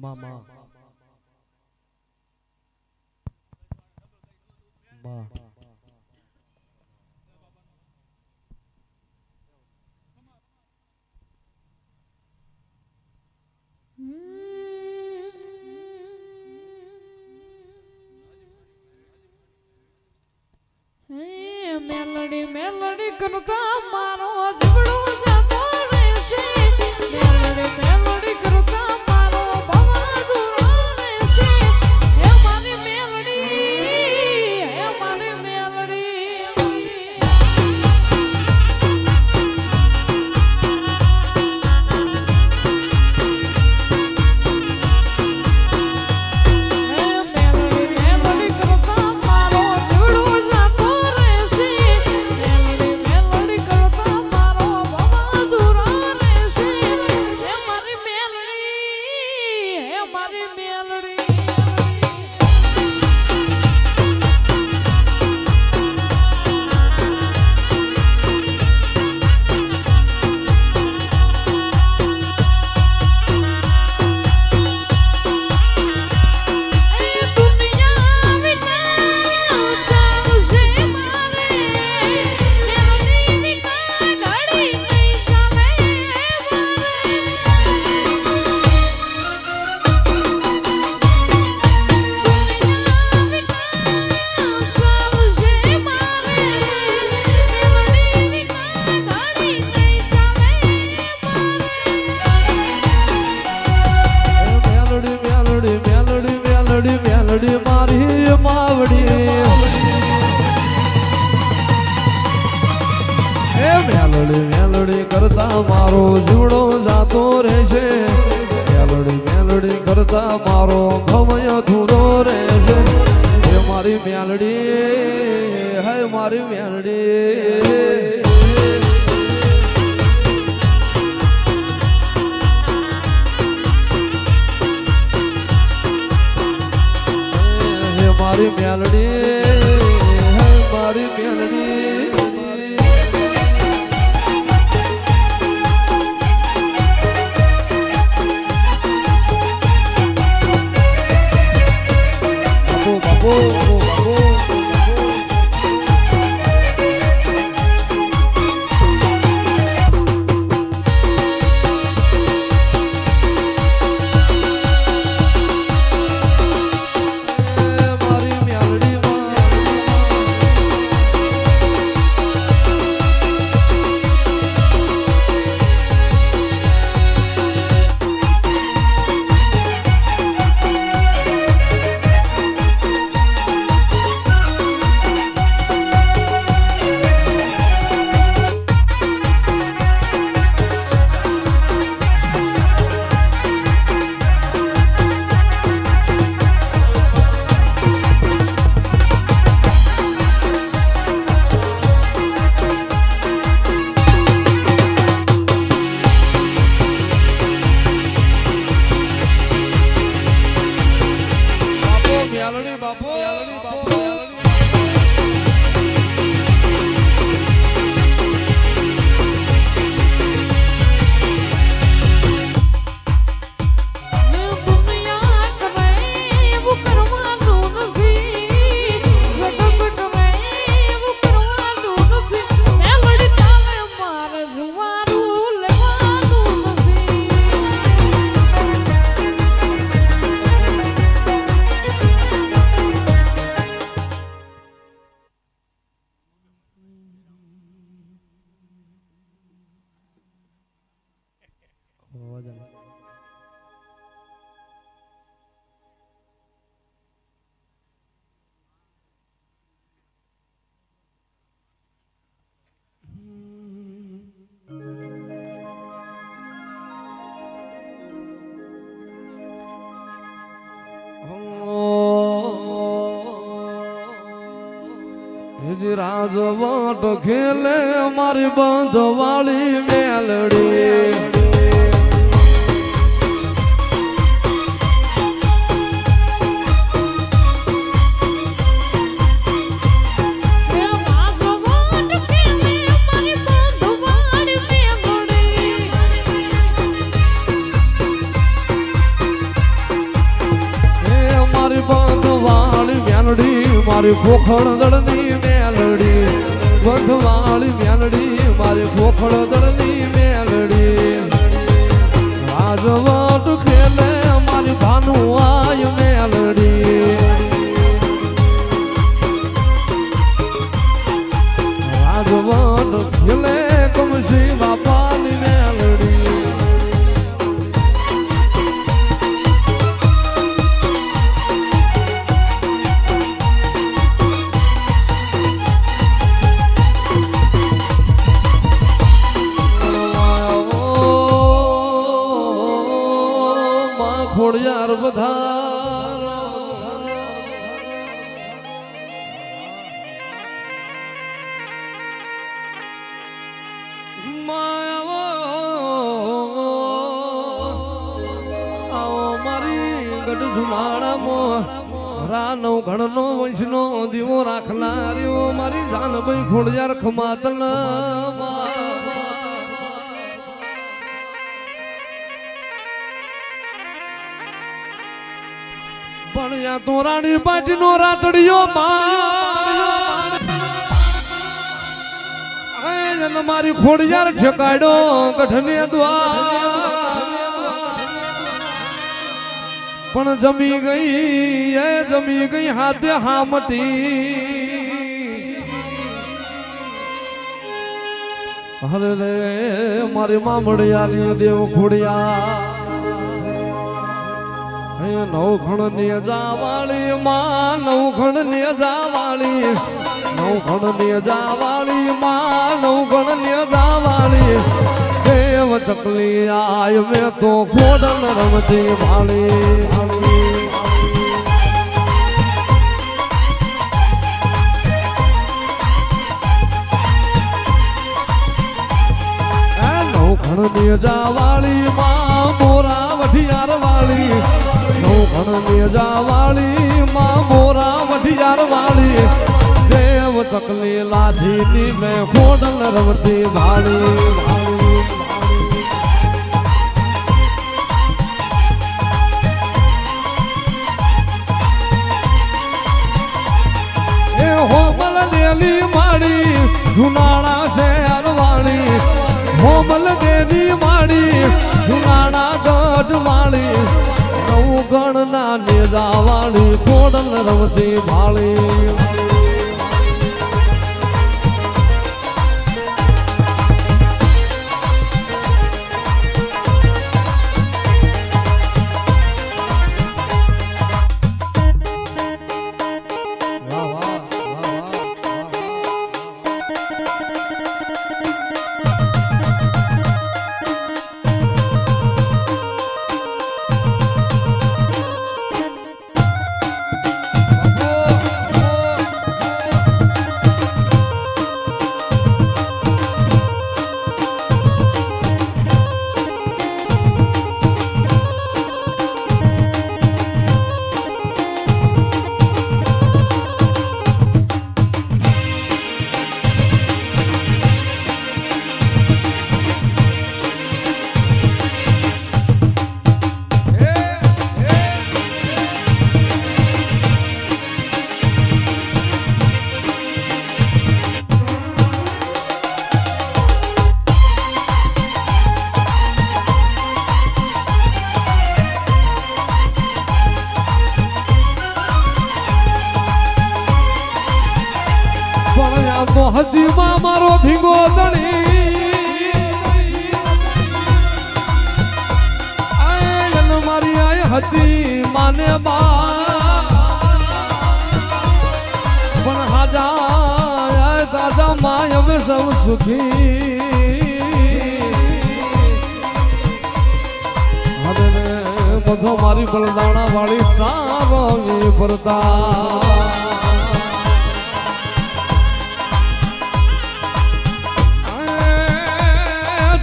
મામા. માં. માં મેલડી મેલડી કરતા મારો રાજવટ ખેલે મારી બંધવાળી મેલડી. મારી પોખળ દળની બંધવાળી મેલડી મારી પોખળ ગઢ જુનાળામાં રા નવ ઘણનો વૈષ્ણો દીવો રાખનાર્યો મારી જાનભાઈ ખોડિયાર ખમાતના પણ યા તો રાણી પાટીનો રાતડિયો માં મારી ખોડિયાર ઠેકાડ્યો ગઢને દ્વાર. પણ જમી ગઈ, એ જમી ગઈ હાથે હામટી. હરે રે, મારી મામડિયાની દેવ ખોડિયા. હે નવખણ ને જાવાળી માં નવખણ ને જાવાળી નવખણ ને જાવાળી માં ચકલી આય મેં તો ખોડન રમતી વાળી. નવખણ ને જાવાળી માં મોરા વઢિયાર વાળી. નવખણ ને જાવાળી માં મોરા વઢિયાર વાળી. દેવ ચકલી લાધી ની મેં ખોડલ રમતી વાળી વાળી. હોમલ માડી જુનાળા શહેર વાળી મોમલ દેલી માડી જુનાળા ગઢ વાળી નવ ગણના નેજા વાળી, ખોડલ રમતી ભાળી.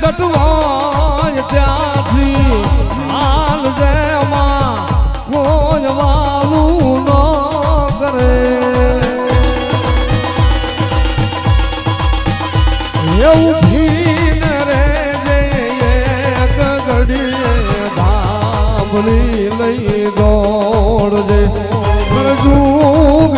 જટવાય ત્યાંથી હાલ જેમાં કોઈ વાલું ન કરે. એવું ભીન રે જે એક લઈ દોડજે. જુગ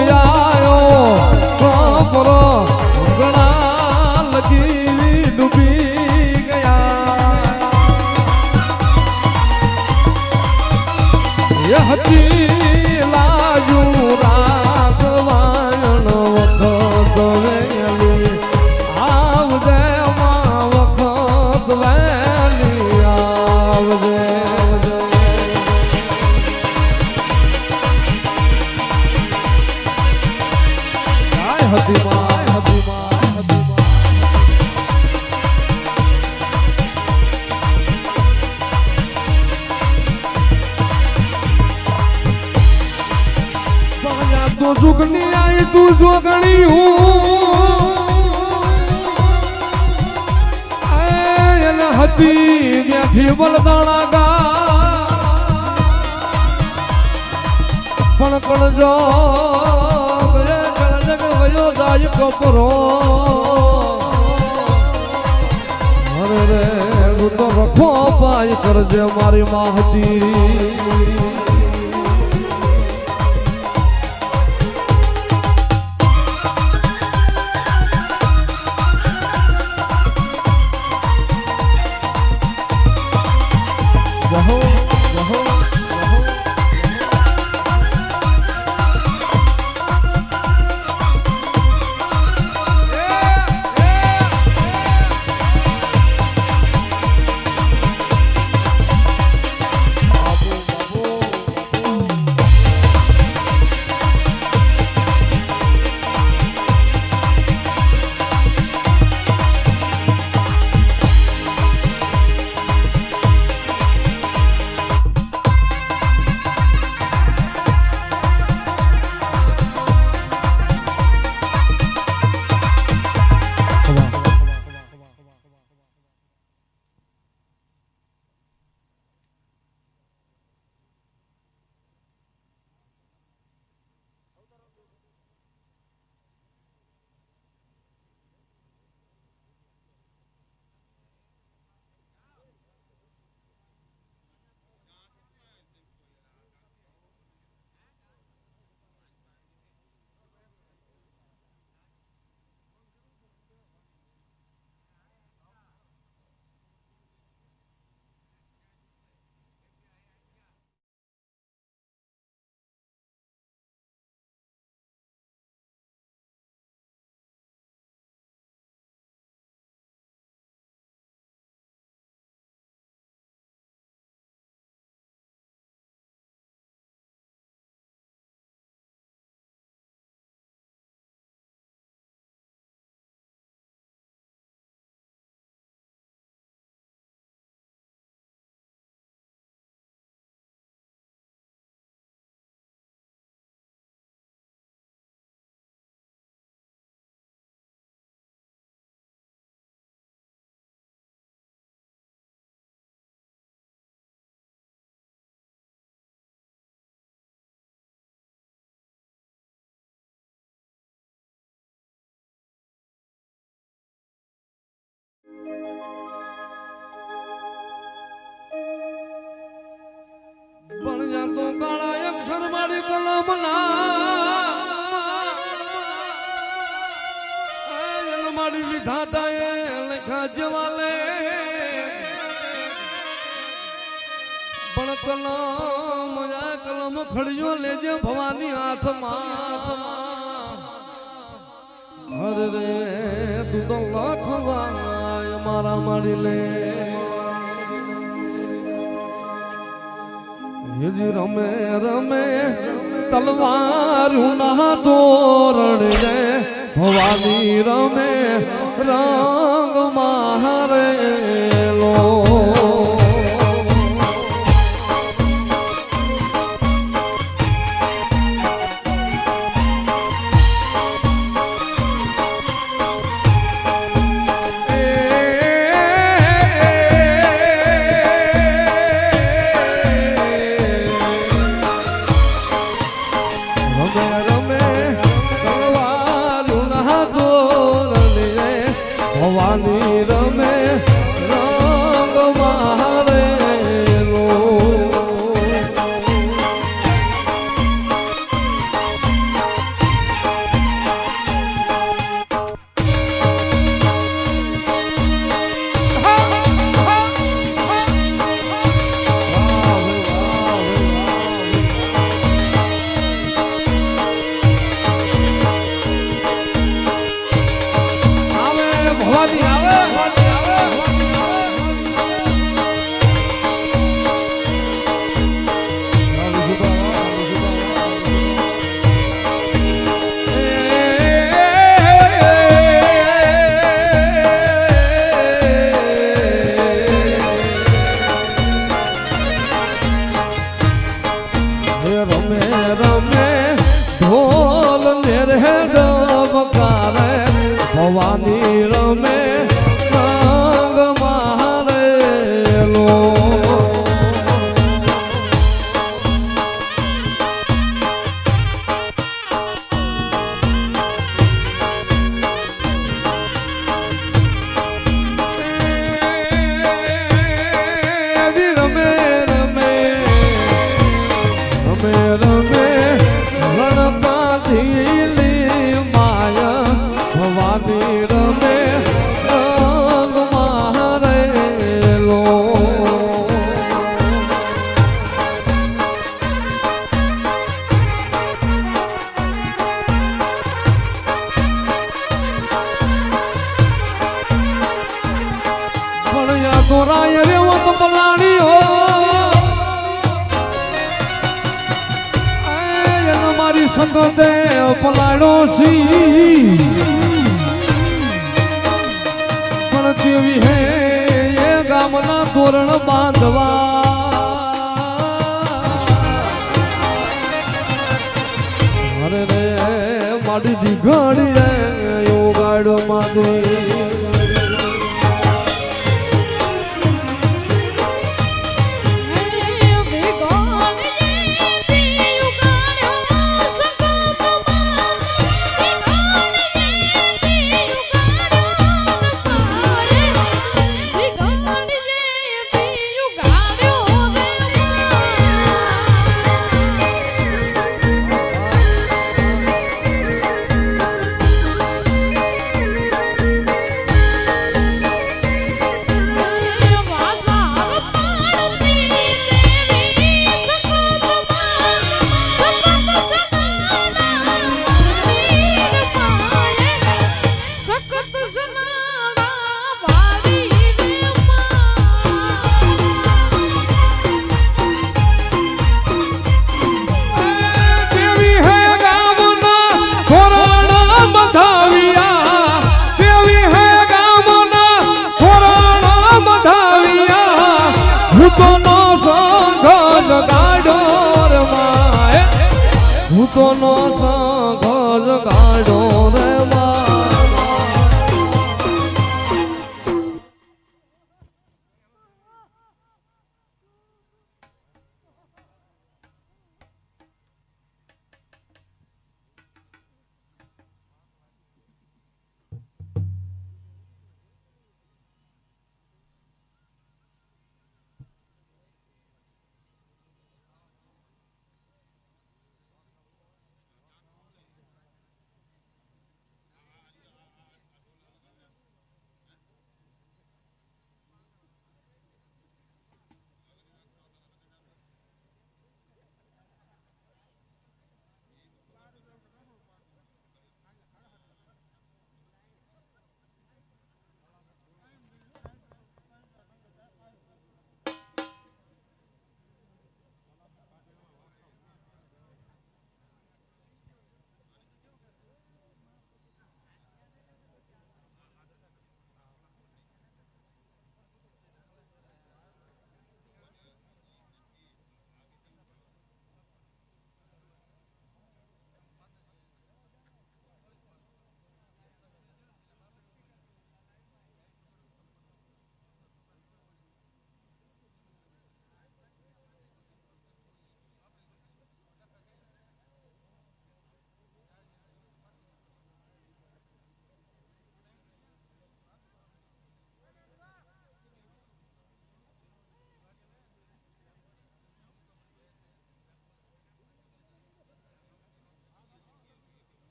પણ કલમ ના. કલમ ખડિયો લેજે ભવાની હાથમાં. અરે રે તું તો લખવાય મારા મારી લે રમે રમે તલવારું ના તોરણ રે ભવાની રમે રંગ મારે લો ભવાની રમે રંગ મહારા રમે ગોરાય રેવો તો પલાણીઓ એનો મારી સંગતે પલાડો સી પણ કેવી હે એ ગામના તોરણ બાંધવા. અરે રે, મારી દીઘડી રે યોગાડો મારી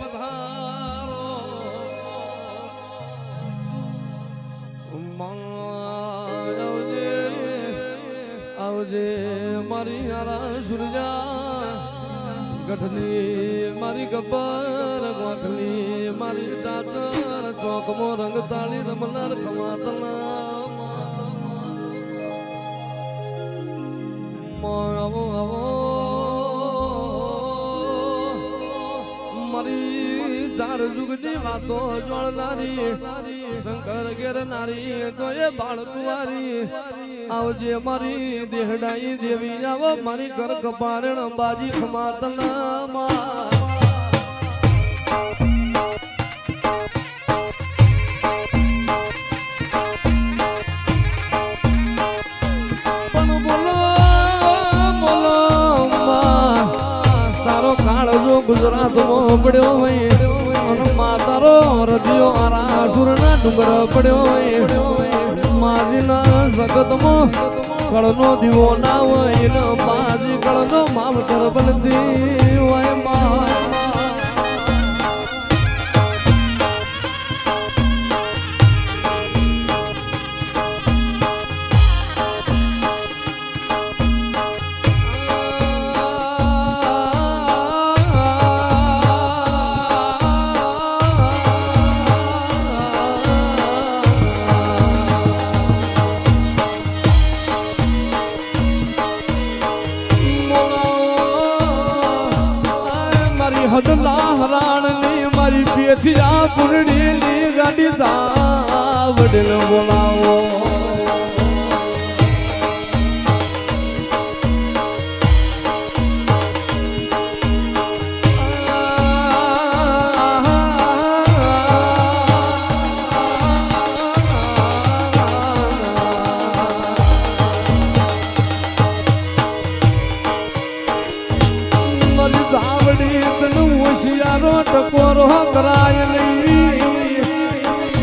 પધારો. આવજે આવજે મારી હારા સુરજા. ગઠની મારી ગબ્બર ગોખલી મારી ચાચર, ચોકમો રંગ તાળી રમનાર ખમાતલા. આવો આવો. ચાર જુગની વાતો જોડનારી શંકર ગેરનારી તો એ બાળ કુંવારી આવજે મારી દેહડાઈ દેવી, આવો મારી ઘર કપારણ બાજી ખમાતના માં ગુજરાતમાં પડ્યો હોય. તારો રજિયો આરા સુરના ડુંગર પડ્યો માજીના જગતમાં કળનો દીવો ના હોય માજી કળનો માવતર બનતી હોય.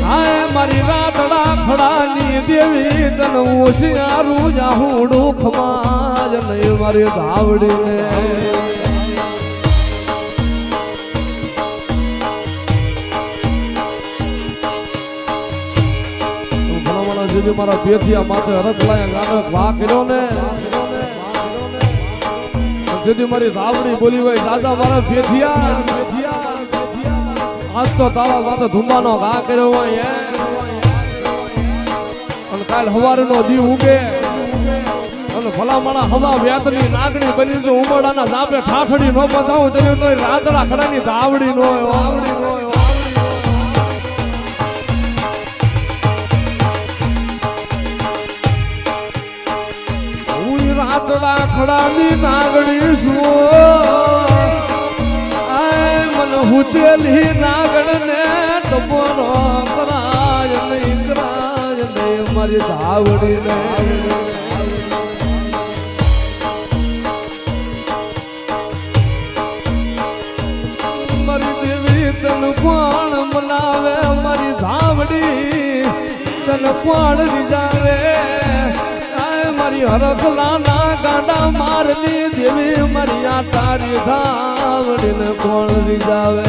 હાય મારી દેવી તન હોશિયારું જાહુડું ખમાજ નહીં મારી ધાવડી ને ભલામણા જેવી મારા બેથિયા માથે હરખલાય ગાડક વા કર્યો ને. જેથી મારી રાવડી બોલી હોય દાદા મારા બેથિયા આજ તો તારા માથે ધુમાનો ઘા કર્યો હોય. અને કાલ હવારનો દી ઉગે. અને ભલામણા હવા વ્યાતની નાગણી બની જો ઉમરડાના જાપે ઠાઠડી નો બતાવું તો તો રાતડા ખડાની ધાવડી નો હોય. વાવડી નો રાતડા ખડાની નાગણી આય હુતેલી નાગણ ને તમારો કરાય નહીં કરાય નહીં મારી ધાવડી ને મારી દેવી તન કોણ મનાવે મારી ધાવડી તન કોણ રીજાવે મારી હરખલાના ગાડા મારતી દેવી મરિયા તારી ધાવડીને કોણ રીજાવે